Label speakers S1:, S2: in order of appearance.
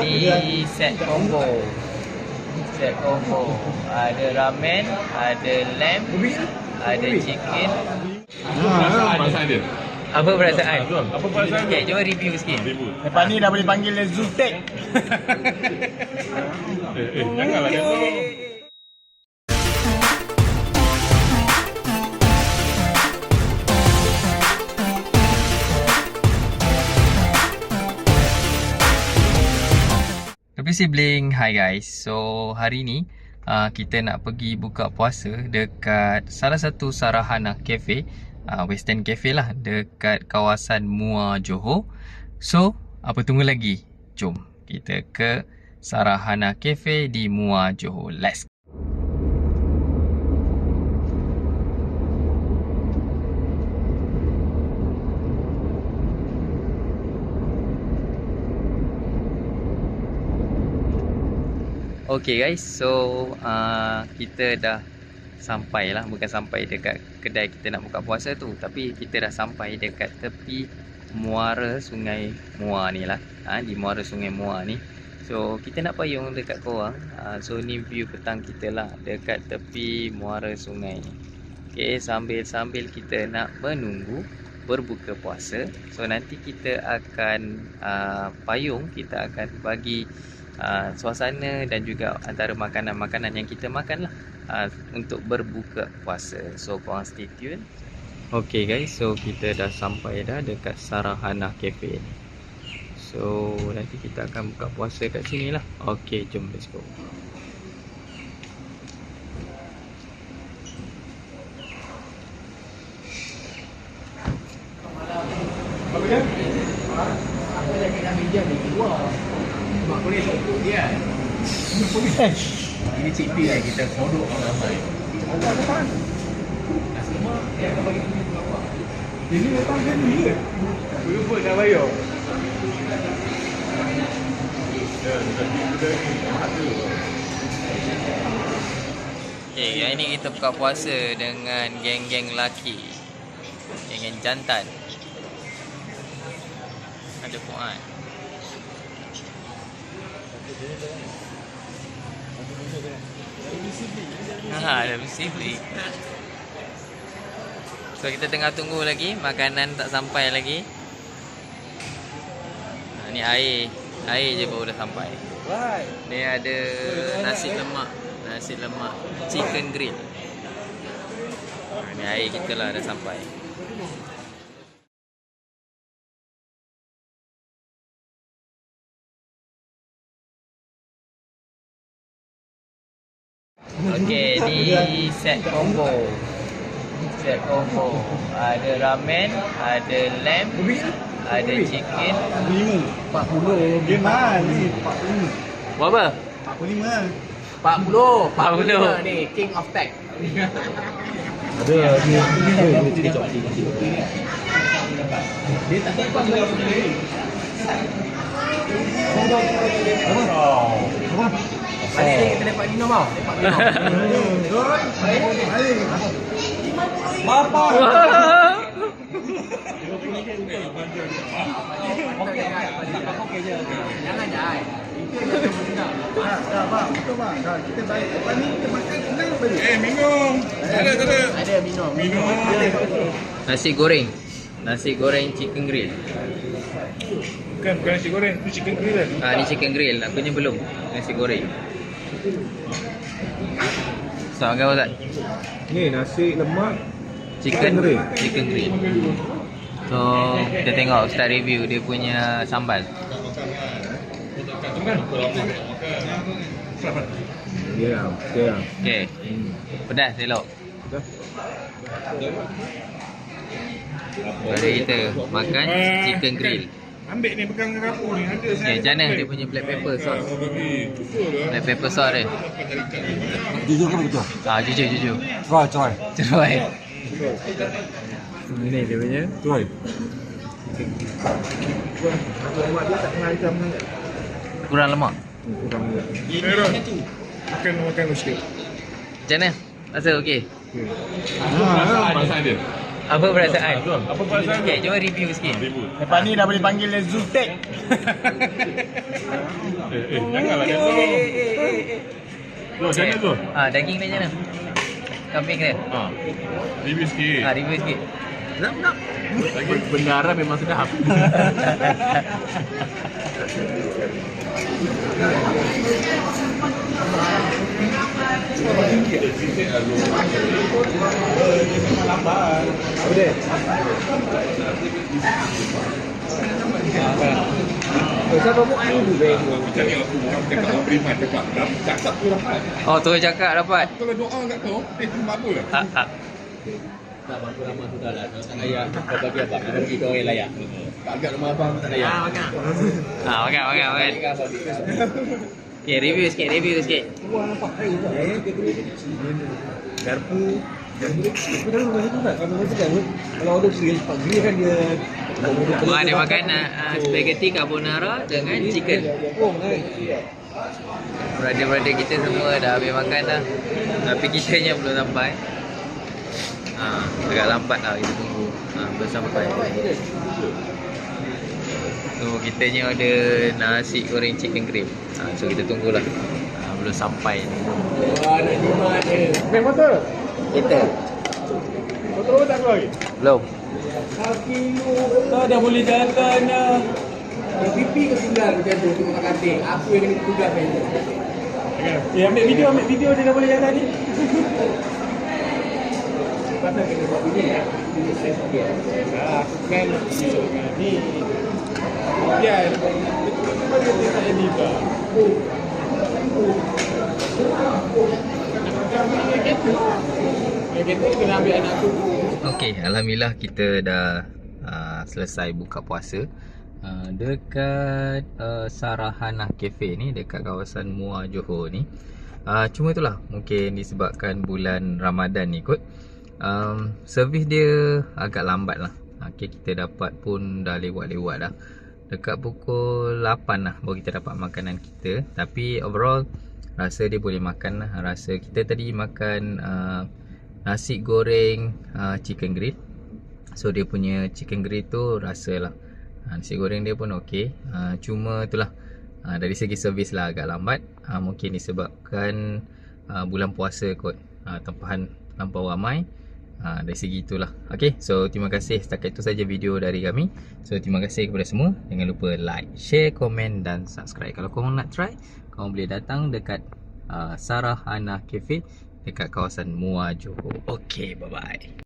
S1: ni set combo. Set combo. Ada ramen, ada lamb, ada chicken.
S2: Ha, perasaan dia.
S1: Apa perasaan?
S2: Apa perasaan
S1: Okay, jom review sikit.
S3: Lepas ni dah boleh panggil dia Zultek.
S2: Eh, eh, janganlah dia
S1: sibling, hi guys. So hari ni uh, kita nak pergi buka puasa dekat salah satu Sarahana Cafe, uh, Western Cafe lah dekat kawasan Mua Johor. So apa tunggu lagi? Jom kita ke Sarahana Cafe di Mua Johor. Let's Okay guys, so uh, kita dah sampai lah. Bukan sampai dekat kedai kita nak buka puasa tu. Tapi kita dah sampai dekat tepi muara sungai Mua ni lah. Ha, Di muara sungai Mua ni. So kita nak payung dekat korang uh, So ni view petang kita lah. Dekat tepi muara sungai ni. Okay, sambil-sambil kita nak menunggu berbuka puasa. So nanti kita akan uh, payung. Kita akan bagi uh, suasana dan juga antara makanan-makanan yang kita makan lah uh, untuk berbuka puasa. So korang stay tune. Okay guys, so kita dah sampai dah dekat Sarahana Cafe ni. So nanti kita akan buka puasa kat sini lah. Okay, jom let's go.
S4: Ini cik P lah kita sodok ramai.
S3: Ini datang kan ni ke? Lupa nak bayar.
S1: Okay, hari ni kita buka puasa dengan geng-geng lelaki. Geng-geng jantan. Ada Fuad. Ha, ada sibling. So kita tengah tunggu lagi, makanan tak sampai lagi. Ha, ni air. Air je baru dah sampai. Ni ada nasi lemak, nasi lemak chicken grill. Ha, ni air kita lah dah sampai. Set combo. Set combo. Ada ramen, ada lamb, ada chicken.
S3: 45. 40. Dia mahal ni. 45.
S1: Berapa?
S3: 45.
S4: 40.
S1: 40.
S4: ni king of tech.
S3: Ada dia dia dia dia
S4: Dia tak sempat. Balik ni kita dapat minum tau. Dapat minum.
S3: Bapa.
S4: Okey? Jangan jai.
S3: Dah, dah, bang. Betul bang. Dah, kita balik. Lepas ni kita makan kenyang balik.
S2: Eh, minum. Ada, ada.
S4: Ada minum.
S2: Minum.
S1: Nasi goreng. Nasi goreng chicken grill.
S2: Bukan, bukan nasi goreng. Itu chicken grill kan?
S1: Ah ni chicken grill. Aku ni belum. Nasi goreng. So, makan apa?
S3: Ni nasi lemak.
S1: Chicken,
S3: grill.
S1: Chicken grill. So, kita tengok start review dia punya sambal.
S3: Ya, ya.
S1: Okay. Pedas elok.
S3: Dah.
S1: Mari kita makan chicken grill.
S2: Ambil ni pegang kapur ni. Ada saya.
S1: macam mana dia punya black pepper sauce? Black pepper sauce dia.
S5: Jujur kan betul?
S1: Ah, jujur, jujur.
S5: Try, try.
S1: Cerai. Ini dia punya.
S5: Try.
S3: Lemak.
S1: Kurang lemak.
S3: Kurang dia.
S2: Merah. Makan, makan sikit.
S1: Macam mana? Rasa okey?
S2: Apa perasaan, perasaan dia?
S1: Apa perasaan?
S2: Apa perasaan
S1: Okay, jom review sikit.
S3: Lepas ni dah boleh panggil dia Zultek.
S2: Eh, eh, janganlah dia tu. Lo, jangan tu.
S1: Ah, daging dia macam mana? Kambing dia.
S2: Ha. Review sikit.
S1: Ah, review sikit.
S2: Lagi
S4: Benda haram memang sedap.
S2: cari aku orang cakap apa beriman cakap. Cakap tu dapat.
S1: Oh, terus cakap dapat.
S2: Kalau doa kat kau, eh tu apa lah.
S1: Ah.
S4: Tak bantu ramah tu dah lah. Kalau tak layak, kau bagi abang. Kau bagi kau orang layak. Tak agak rumah abang tak layak. Ah, makan.
S1: Ah, makan, makan, makan. Okay, review sikit, review sikit.
S3: Garpu. Kalau order grill, pak grill kan dia
S1: Wah, dia makan uh, spaghetti carbonara dengan chicken. Brother-brother kita semua dah habis makan dah. Tapi kitanya belum sampai. Ha, agak lambat lah kita tunggu. Ha, belum sampai. So, kitanya ada nasi goreng chicken cream. Ha, so, kita tunggulah. Ha, belum sampai.
S2: Meh motor.
S1: Kita.
S2: Motor tak kau lagi?
S1: Belum.
S4: Kau dah boleh jalan dah. Pipi kau tinggal macam tu tengok kat katil. Aku yang kena tugas ni.
S2: Eh, ambil video, ambil video dia dah boleh jalan ni.
S4: Pasal kena buat video ya. Video saya sikit.
S2: Aku kan ni. Biar. Mana dia tak jadi tak?
S4: Kita kena ambil anak tu.
S1: Okey, alhamdulillah kita dah uh, selesai buka puasa. Uh, dekat uh, Sarahana Cafe ni dekat kawasan Muar Johor ni. Uh, cuma itulah mungkin disebabkan bulan Ramadan ni kot. Um, servis dia agak lambat lah. Okey, kita dapat pun dah lewat-lewat dah. Dekat pukul 8 lah baru kita dapat makanan kita. Tapi overall rasa dia boleh makan lah. Rasa kita tadi makan uh, nasi goreng uh, chicken grill. So dia punya chicken grill tu rasa lah uh, Nasi goreng dia pun okey. Uh, Cuma itulah uh, Dari segi servis lah agak lambat. Uh, Mungkin disebabkan uh, bulan puasa kot. Uh, Tempahan terlampau ramai. Uh, Dari segi itulah. Okay so terima kasih. Setakat itu saja video dari kami. So terima kasih kepada semua. Jangan lupa like, share, komen dan subscribe. Kalau korang nak try Korang boleh datang dekat uh, Sarah Ana Cafe Dekat kawasan Muar Johor. Okay bye bye